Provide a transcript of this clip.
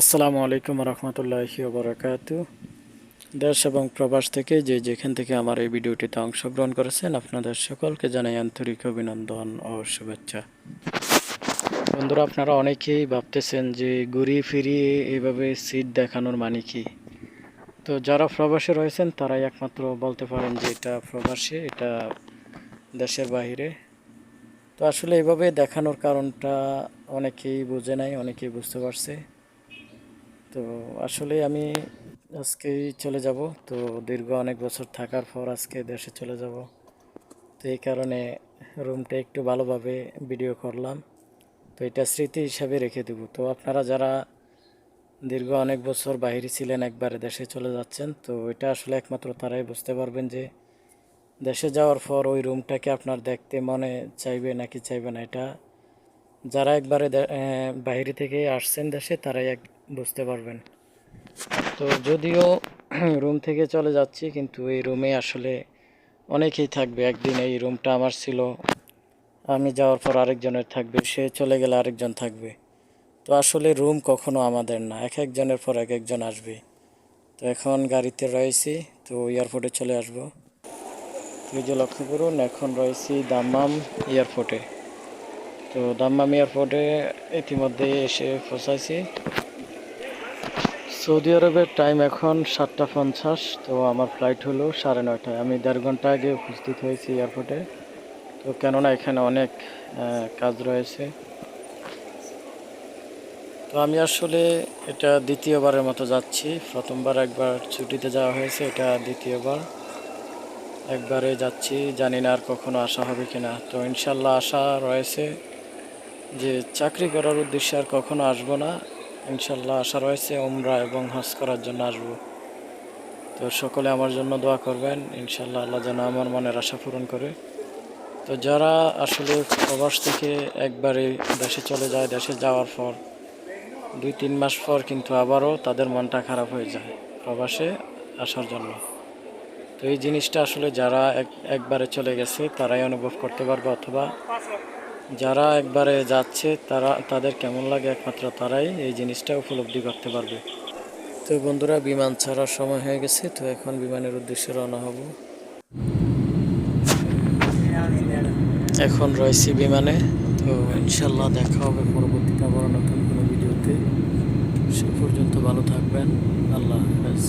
আসসালামু আলাইকুম রহমতুল্লাহি বরাকাত দেশ এবং প্রবাস থেকে যে যেখান থেকে আমার এই ভিডিওটিতে অংশগ্রহণ করেছেন, আপনাদের সকলকে জানাই আন্তরিক অভিনন্দন ও শুভেচ্ছা। বন্ধুরা, আপনারা অনেকেই ভাবতেছেন যে ঘুরিয়ে ফিরিয়ে এইভাবে সিট দেখানোর মানে কি? তো যারা প্রবাসে রয়েছেন, তারাই একমাত্র বলতে পারেন যে এটা প্রবাসে, এটা দেশের বাইরে তো আসলে এভাবে দেখানোর কারণটা অনেকেই বুঝে নাই, অনেকেই বুঝতে পারছে। তো আসলে আমি আজকেই চলে যাব। তো দীর্ঘ অনেক বছর থাকার পর আজকে দেশে চলে যাব। তো এই কারণে রুমটা একটু ভালোভাবে ভিডিও করলাম। তো এটা স্মৃতি হিসাবে রেখে দেব। তো আপনারা যারা দীর্ঘ অনেক বছর বাইরে ছিলেন একবারে দেশে চলে যাচ্ছেন, তো এটা আসলে একমাত্র তারাই বুঝতে পারবেন যে দেশে যাওয়ার পর ওই রুমটাকে আপনার দেখতে মনে চাইবে নাকি চাইবে না, এটা যারা একবারে বাইরে থেকে আসছেন দেশে, তারাই এক বুঝতে পারবেন। তো যদিও রুম থেকে চলে যাচ্ছি, কিন্তু এই রুমে আসলে অনেকেই থাকবে। একদিন এই রুমটা আমার ছিল। আমি যাওয়ার পর আরেকজনের থাকবে। সে চলে গেলে আরেকজন থাকবে। তো আসলে রুম কখনো আমাদের না। এক একজনের পর এক একজন আসবে। তো এখন গাড়িতে রয়েছি, তো এয়ারপোর্টে চলে আসব। তো এই যে লক্ষ্য করুন, এখন রয়েছি দাম্মাম এয়ারপোর্টে। তো দাম্মাম এয়ারপোর্টে ইতিমধ্যে এসে পৌঁছাইছি। সৌদি আরবের টাইম এখন সাতটা পঞ্চাশ, তো আমার ফ্লাইট হলো সাড়ে নয়টায়। আমি দেড় ঘণ্টা আগে উপস্থিত হয়েছি এয়ারপোর্টে তো কেননা এখানে অনেক কাজ রয়েছে। তো আমি আসলে এটা দ্বিতীয়বারের মতো যাচ্ছি। প্রথমবার একবার ছুটিতে যাওয়া হয়েছে, এটা দ্বিতীয়বার। একবারে যাচ্ছি, জানি না আর কখনো আসা হবে কিনা। তো ইনশাল্লাহ আশা রয়েছে যে চাকরি করার উদ্দেশ্যে আর কখনো আসব না। ইনশাল্লাহ আশা রয়েছে ওমরা এবং হজ করার জন্য আসব। তো সকলে আমার জন্য দোয়া করবেন। ইনশাল্লাহ আল্লাহ যেন আমার মনের আশা পূরণ করে। তো যারা আসলে প্রবাস থেকে একবারে দেশে চলে যায়, দেশে যাওয়ার পর দুই তিন মাস পর কিন্তু আবারও তাদের মনটা খারাপ হয়ে যায় প্রবাসে আসার জন্য। তো এই জিনিসটা আসলে যারা এক, একবারে চলে গেছে, তারাই অনুভব করতে পারবে অথবা যারা একবারে যাচ্ছে, তারা, তাদের কেমন লাগে একমাত্র তারাই এই জিনিসটা উপলব্ধি করতে পারবে। তো বন্ধুরা, বিমান ছাড়ার সময় হয়ে গেছে, তো এখন বিমানের উদ্দেশ্যে রওনা হব। এখন রয়েছি বিমানে, তো ইনশাল্লাহ দেখা হবে পরবর্তীতে আবার নতুন কোনো ভিডিওতে। সে পর্যন্ত ভালো থাকবেন, আল্লাহ হাফেজ।